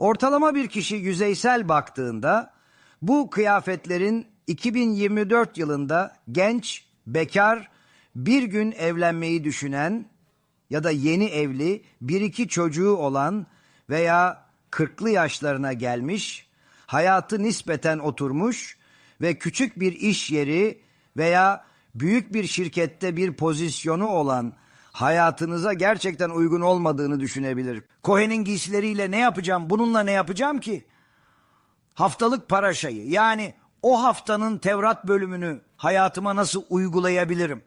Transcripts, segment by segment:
Ortalama bir kişi yüzeysel baktığında bu kıyafetlerin 2024 yılında genç, bekar, bir gün evlenmeyi düşünen ya da yeni evli, bir iki çocuğu olan veya kırklı yaşlarına gelmiş, hayatı nispeten oturmuş ve küçük bir iş yeri veya büyük bir şirkette bir pozisyonu olan hayatınıza gerçekten uygun olmadığını düşünebilir. Cohen'in giysileriyle ne yapacağım, bununla ne yapacağım ki? Haftalık paraşayı yani o haftanın Tevrat bölümünü hayatıma nasıl uygulayabilirim?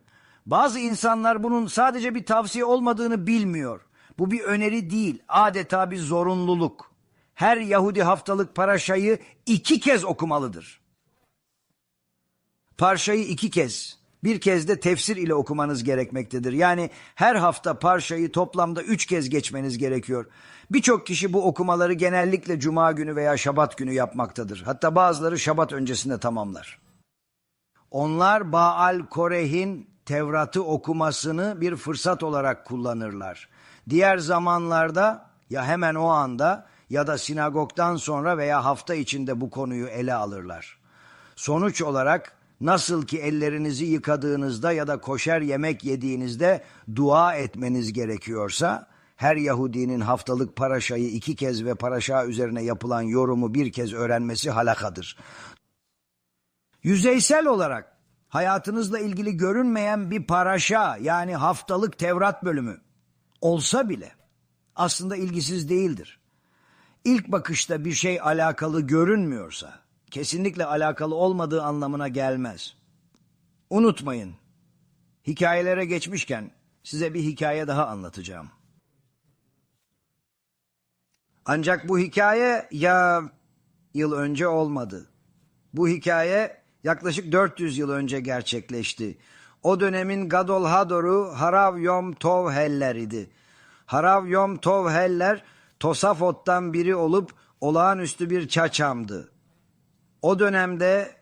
Bazı insanlar bunun sadece bir tavsiye olmadığını bilmiyor. Bu bir öneri değil, adeta bir zorunluluk. Her Yahudi haftalık paraşayı iki kez okumalıdır. Parşayı iki kez, bir kez de tefsir ile okumanız gerekmektedir. Yani her hafta parşayı toplamda üç kez geçmeniz gerekiyor. Birçok kişi bu okumaları genellikle cuma günü veya şabat günü yapmaktadır. Hatta bazıları şabat öncesinde tamamlar. Onlar Baal Koreh'in Tevrat'ı okumasını bir fırsat olarak kullanırlar. Diğer zamanlarda ya hemen o anda ya da sinagogdan sonra veya hafta içinde bu konuyu ele alırlar. Sonuç olarak nasıl ki ellerinizi yıkadığınızda ya da koşer yemek yediğinizde dua etmeniz gerekiyorsa her Yahudinin haftalık paraşayı iki kez ve paraşa üzerine yapılan yorumu bir kez öğrenmesi halakadır. Yüzeysel olarak hayatınızla ilgili görünmeyen bir paraşa yani haftalık Tevrat bölümü olsa bile aslında ilgisiz değildir. İlk bakışta bir şey alakalı görünmüyorsa kesinlikle alakalı olmadığı anlamına gelmez. Unutmayın. Hikayelere geçmişken size bir hikaye daha anlatacağım. Ancak bu hikaye ya yıl önce olmadı. Bu hikaye yaklaşık 400 yıl önce gerçekleşti. O dönemin Gadol Hador'u Harav Yom Tov Heller idi. Harav Yom Tov Heller Tosafot'tan biri olup olağanüstü bir çaçamdı. O dönemde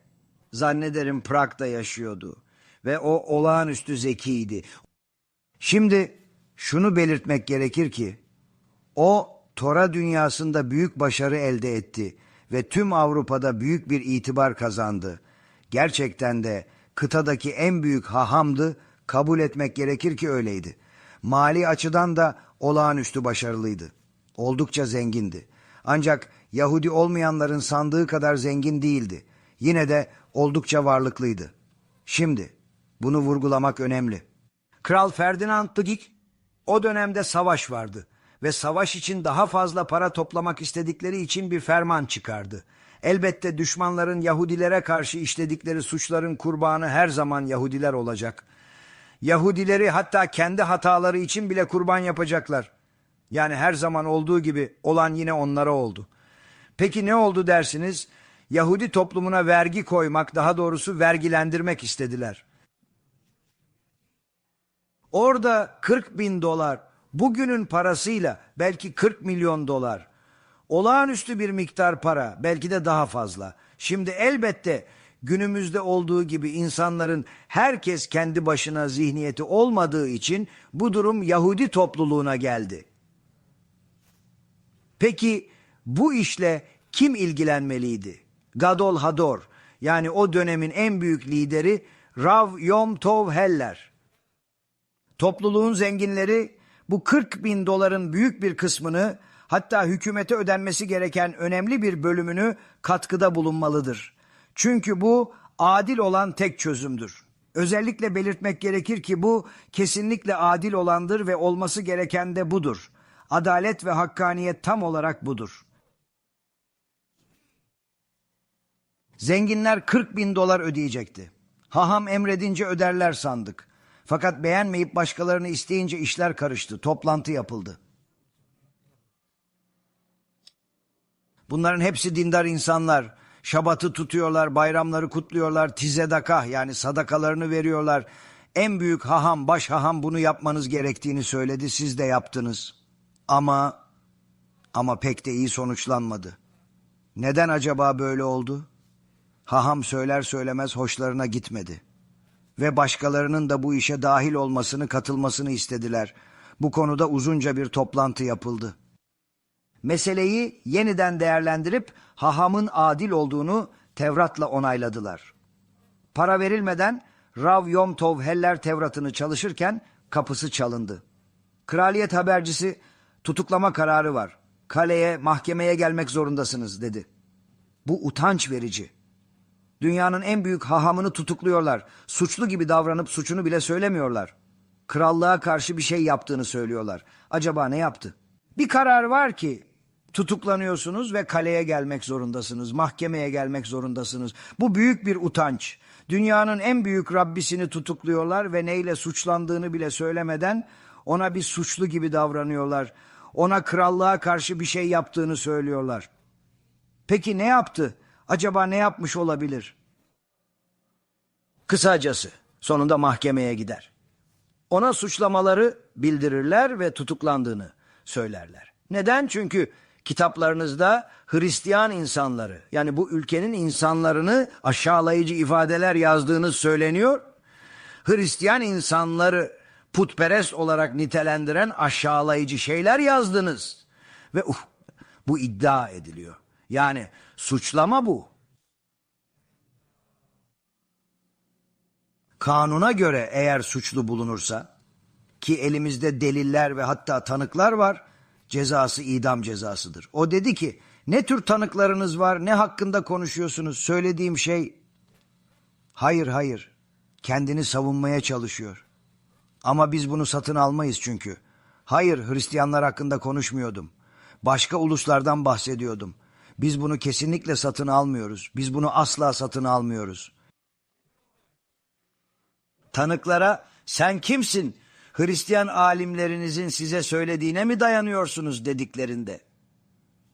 zannederim Prag'da yaşıyordu ve o olağanüstü zekiydi. Şimdi şunu belirtmek gerekir ki o Tora dünyasında büyük başarı elde etti ve tüm Avrupa'da büyük bir itibar kazandı. Gerçekten de kıtadaki en büyük hahamdı, kabul etmek gerekir ki öyleydi. Mali açıdan da olağanüstü başarılıydı. Oldukça zengindi. Ancak Yahudi olmayanların sandığı kadar zengin değildi. Yine de oldukça varlıklıydı. Şimdi bunu vurgulamak önemli. Kral Ferdinand Dıgik o dönemde savaş vardı ve savaş için daha fazla para toplamak istedikleri için bir ferman çıkardı. Elbette düşmanların Yahudilere karşı işledikleri suçların kurbanı her zaman Yahudiler olacak. Yahudileri hatta kendi hataları için bile kurban yapacaklar. Yani her zaman olduğu gibi olan yine onlara oldu. Peki ne oldu dersiniz? Yahudi toplumuna vergi koymak, daha doğrusu vergilendirmek istediler. Orada 40 bin dolar, bugünün parasıyla belki 40 milyon dolar. Olağanüstü bir miktar para, belki de daha fazla. Şimdi elbette günümüzde olduğu gibi insanların herkes kendi başına zihniyeti olmadığı için bu durum Yahudi topluluğuna geldi. Peki bu işle kim ilgilenmeliydi? Gadol Hador yani o dönemin en büyük lideri Rav Yom Tov Heller. Topluluğun zenginleri bu 40 bin doların büyük bir kısmını hatta hükümete ödenmesi gereken önemli bir bölümünü katkıda bulunmalıdır. Çünkü bu adil olan tek çözümdür. Özellikle belirtmek gerekir ki bu kesinlikle adil olandır ve olması gereken de budur. Adalet ve hakkaniyet tam olarak budur. Zenginler 40 bin dolar ödeyecekti. Haham emredince öderler sandık. Fakat beğenmeyip başkalarını isteyince işler karıştı. Toplantı yapıldı. Bunların hepsi dindar insanlar. Şabatı tutuyorlar, bayramları kutluyorlar, tizedakah yani sadakalarını veriyorlar. En büyük haham, baş haham bunu yapmanız gerektiğini söyledi, siz de yaptınız. Ama, ama pek de iyi sonuçlanmadı. Neden acaba böyle oldu? Haham söyler söylemez hoşlarına gitmedi. Ve başkalarının da bu işe dahil olmasını, katılmasını istediler. Bu konuda uzunca bir toplantı yapıldı. meseleyi yeniden değerlendirip hahamın adil olduğunu Tevrat'la onayladılar. Para verilmeden Rav Yom Tov Heller Tevrat'ını çalışırken kapısı çalındı. Kraliyet habercisi tutuklama kararı var. Kaleye, mahkemeye gelmek zorundasınız dedi. Bu utanç verici. Dünyanın en büyük hahamını tutukluyorlar. Suçlu gibi davranıp suçunu bile söylemiyorlar. Krallığa karşı bir şey yaptığını söylüyorlar. Acaba ne yaptı? Bir karar var ki tutuklanıyorsunuz ve kaleye gelmek zorundasınız. Mahkemeye gelmek zorundasınız. Bu büyük bir utanç. Dünyanın en büyük Rabbisini tutukluyorlar ve neyle suçlandığını bile söylemeden ona bir suçlu gibi davranıyorlar. Ona krallığa karşı bir şey yaptığını söylüyorlar. Peki ne yaptı? Acaba ne yapmış olabilir? Kısacası sonunda mahkemeye gider. Ona suçlamaları bildirirler ve tutuklandığını söylerler. Neden? Çünkü kitaplarınızda Hristiyan insanları yani bu ülkenin insanlarını aşağılayıcı ifadeler yazdığınız söyleniyor. Hristiyan insanları putperest olarak nitelendiren aşağılayıcı şeyler yazdınız. Ve uh, bu iddia ediliyor. Yani suçlama bu. Kanuna göre eğer suçlu bulunursa ki elimizde deliller ve hatta tanıklar var cezası idam cezasıdır. O dedi ki ne tür tanıklarınız var ne hakkında konuşuyorsunuz söylediğim şey hayır hayır kendini savunmaya çalışıyor. Ama biz bunu satın almayız çünkü. Hayır Hristiyanlar hakkında konuşmuyordum. Başka uluslardan bahsediyordum. Biz bunu kesinlikle satın almıyoruz. Biz bunu asla satın almıyoruz. Tanıklara sen kimsin? Hristiyan alimlerinizin size söylediğine mi dayanıyorsunuz dediklerinde.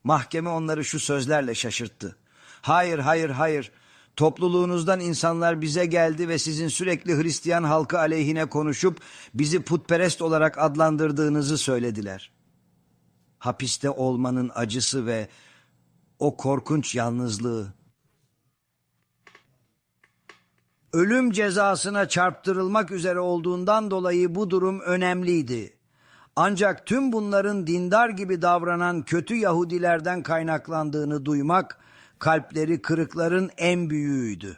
Mahkeme onları şu sözlerle şaşırttı. Hayır, hayır, hayır. Topluluğunuzdan insanlar bize geldi ve sizin sürekli Hristiyan halkı aleyhine konuşup bizi putperest olarak adlandırdığınızı söylediler. Hapiste olmanın acısı ve o korkunç yalnızlığı. Ölüm cezasına çarptırılmak üzere olduğundan dolayı bu durum önemliydi. Ancak tüm bunların dindar gibi davranan kötü Yahudilerden kaynaklandığını duymak kalpleri kırıkların en büyüğüydü.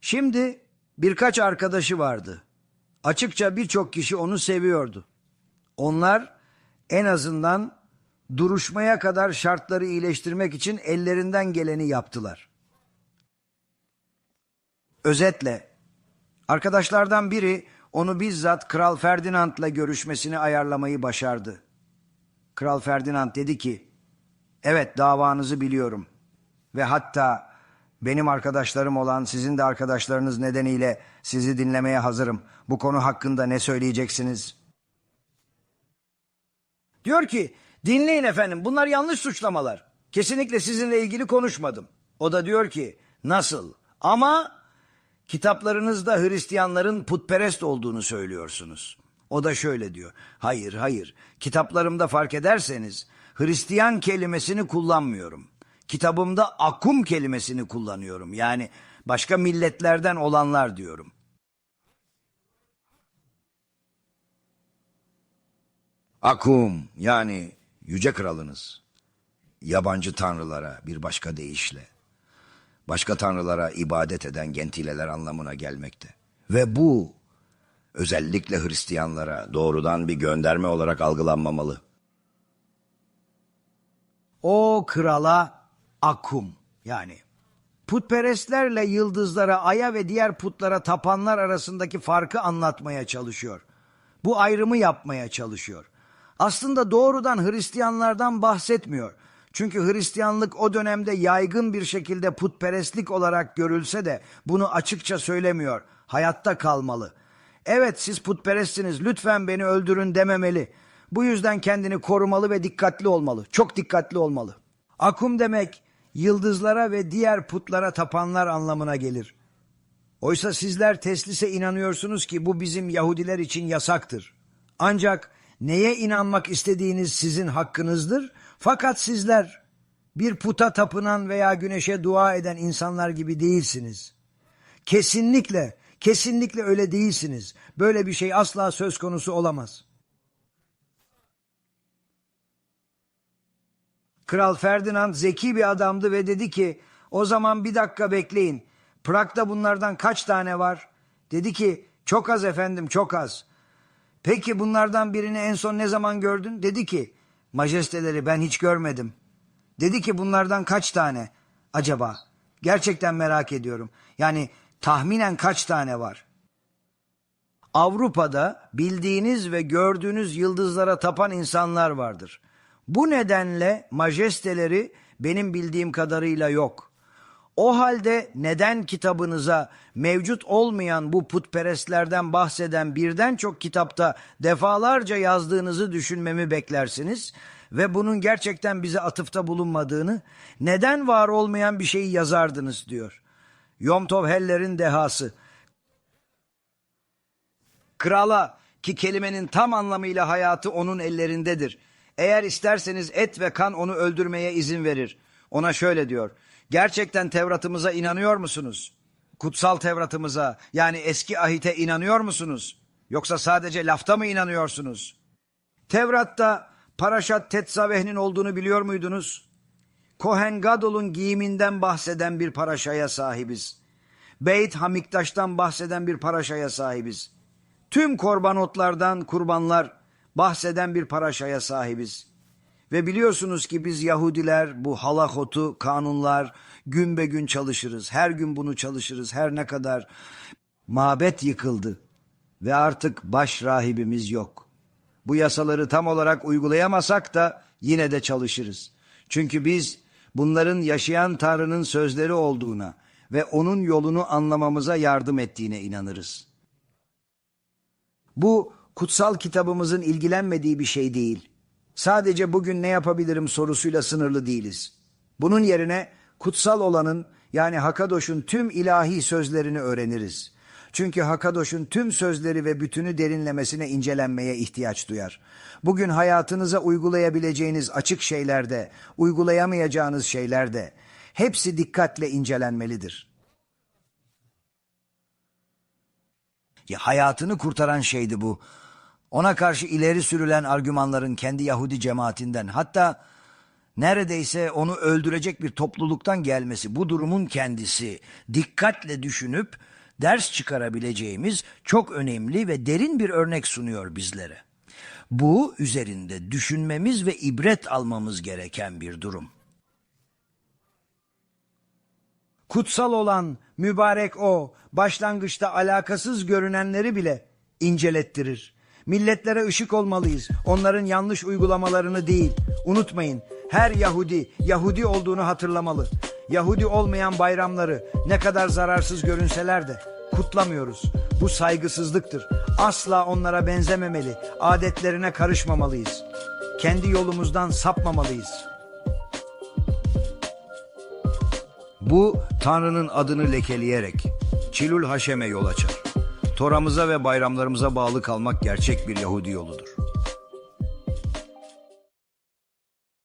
Şimdi birkaç arkadaşı vardı. Açıkça birçok kişi onu seviyordu. Onlar en azından duruşmaya kadar şartları iyileştirmek için ellerinden geleni yaptılar. Özetle arkadaşlardan biri onu bizzat Kral Ferdinand'la görüşmesini ayarlamayı başardı. Kral Ferdinand dedi ki, evet davanızı biliyorum ve hatta benim arkadaşlarım olan sizin de arkadaşlarınız nedeniyle sizi dinlemeye hazırım. Bu konu hakkında ne söyleyeceksiniz? Diyor ki, dinleyin efendim bunlar yanlış suçlamalar. Kesinlikle sizinle ilgili konuşmadım. O da diyor ki, nasıl? Ama Kitaplarınızda Hristiyanların putperest olduğunu söylüyorsunuz. O da şöyle diyor. Hayır, hayır. Kitaplarımda fark ederseniz Hristiyan kelimesini kullanmıyorum. Kitabımda akum kelimesini kullanıyorum. Yani başka milletlerden olanlar diyorum. Akum yani yüce kralınız. Yabancı tanrılara bir başka deyişle başka tanrılara ibadet eden gentileler anlamına gelmekte. Ve bu özellikle Hristiyanlara doğrudan bir gönderme olarak algılanmamalı. O krala akum yani putperestlerle yıldızlara, aya ve diğer putlara tapanlar arasındaki farkı anlatmaya çalışıyor. Bu ayrımı yapmaya çalışıyor. Aslında doğrudan Hristiyanlardan bahsetmiyor. Çünkü Hristiyanlık o dönemde yaygın bir şekilde putperestlik olarak görülse de bunu açıkça söylemiyor. Hayatta kalmalı. Evet siz putperestsiniz lütfen beni öldürün dememeli. Bu yüzden kendini korumalı ve dikkatli olmalı. Çok dikkatli olmalı. Akum demek yıldızlara ve diğer putlara tapanlar anlamına gelir. Oysa sizler teslise inanıyorsunuz ki bu bizim Yahudiler için yasaktır. Ancak neye inanmak istediğiniz sizin hakkınızdır fakat sizler bir puta tapınan veya güneşe dua eden insanlar gibi değilsiniz. Kesinlikle, kesinlikle öyle değilsiniz. Böyle bir şey asla söz konusu olamaz. Kral Ferdinand zeki bir adamdı ve dedi ki o zaman bir dakika bekleyin. Prag'da bunlardan kaç tane var? Dedi ki çok az efendim çok az. Peki bunlardan birini en son ne zaman gördün? Dedi ki majesteleri ben hiç görmedim. Dedi ki bunlardan kaç tane acaba? Gerçekten merak ediyorum. Yani tahminen kaç tane var? Avrupa'da bildiğiniz ve gördüğünüz yıldızlara tapan insanlar vardır. Bu nedenle majesteleri benim bildiğim kadarıyla yok. O halde neden kitabınıza mevcut olmayan bu putperestlerden bahseden birden çok kitapta defalarca yazdığınızı düşünmemi beklersiniz ve bunun gerçekten bize atıfta bulunmadığını, neden var olmayan bir şeyi yazardınız diyor. Yom Tov Heller'in dehası. Krala ki kelimenin tam anlamıyla hayatı onun ellerindedir. Eğer isterseniz et ve kan onu öldürmeye izin verir. Ona şöyle diyor. Gerçekten Tevrat'ımıza inanıyor musunuz? Kutsal Tevrat'ımıza yani eski ahite inanıyor musunuz? Yoksa sadece lafta mı inanıyorsunuz? Tevrat'ta Paraşat Tetzaveh'nin olduğunu biliyor muydunuz? Kohen Gadol'un giyiminden bahseden bir paraşaya sahibiz. Beyt Hamiktaş'tan bahseden bir paraşaya sahibiz. Tüm korbanotlardan kurbanlar bahseden bir paraşaya sahibiz. Ve biliyorsunuz ki biz Yahudiler bu halakotu, kanunlar gün be gün çalışırız. Her gün bunu çalışırız. Her ne kadar mabet yıkıldı ve artık baş rahibimiz yok. Bu yasaları tam olarak uygulayamasak da yine de çalışırız. Çünkü biz bunların yaşayan Tanrı'nın sözleri olduğuna ve onun yolunu anlamamıza yardım ettiğine inanırız. Bu kutsal kitabımızın ilgilenmediği bir şey değil. Sadece bugün ne yapabilirim sorusuyla sınırlı değiliz. Bunun yerine kutsal olanın yani Hakadoş'un tüm ilahi sözlerini öğreniriz. Çünkü Hakadoş'un tüm sözleri ve bütünü derinlemesine incelenmeye ihtiyaç duyar. Bugün hayatınıza uygulayabileceğiniz açık şeylerde, uygulayamayacağınız şeylerde hepsi dikkatle incelenmelidir. Ya hayatını kurtaran şeydi bu. Ona karşı ileri sürülen argümanların kendi Yahudi cemaatinden hatta neredeyse onu öldürecek bir topluluktan gelmesi bu durumun kendisi dikkatle düşünüp ders çıkarabileceğimiz çok önemli ve derin bir örnek sunuyor bizlere. Bu üzerinde düşünmemiz ve ibret almamız gereken bir durum. Kutsal olan, mübarek o, başlangıçta alakasız görünenleri bile incelettirir. Milletlere ışık olmalıyız. Onların yanlış uygulamalarını değil. Unutmayın, her Yahudi, Yahudi olduğunu hatırlamalı. Yahudi olmayan bayramları ne kadar zararsız görünseler de kutlamıyoruz. Bu saygısızlıktır. Asla onlara benzememeli. Adetlerine karışmamalıyız. Kendi yolumuzdan sapmamalıyız. Bu Tanrı'nın adını lekeleyerek Çilul Haşem'e yol açar. Toramıza ve bayramlarımıza bağlı kalmak gerçek bir Yahudi yoludur.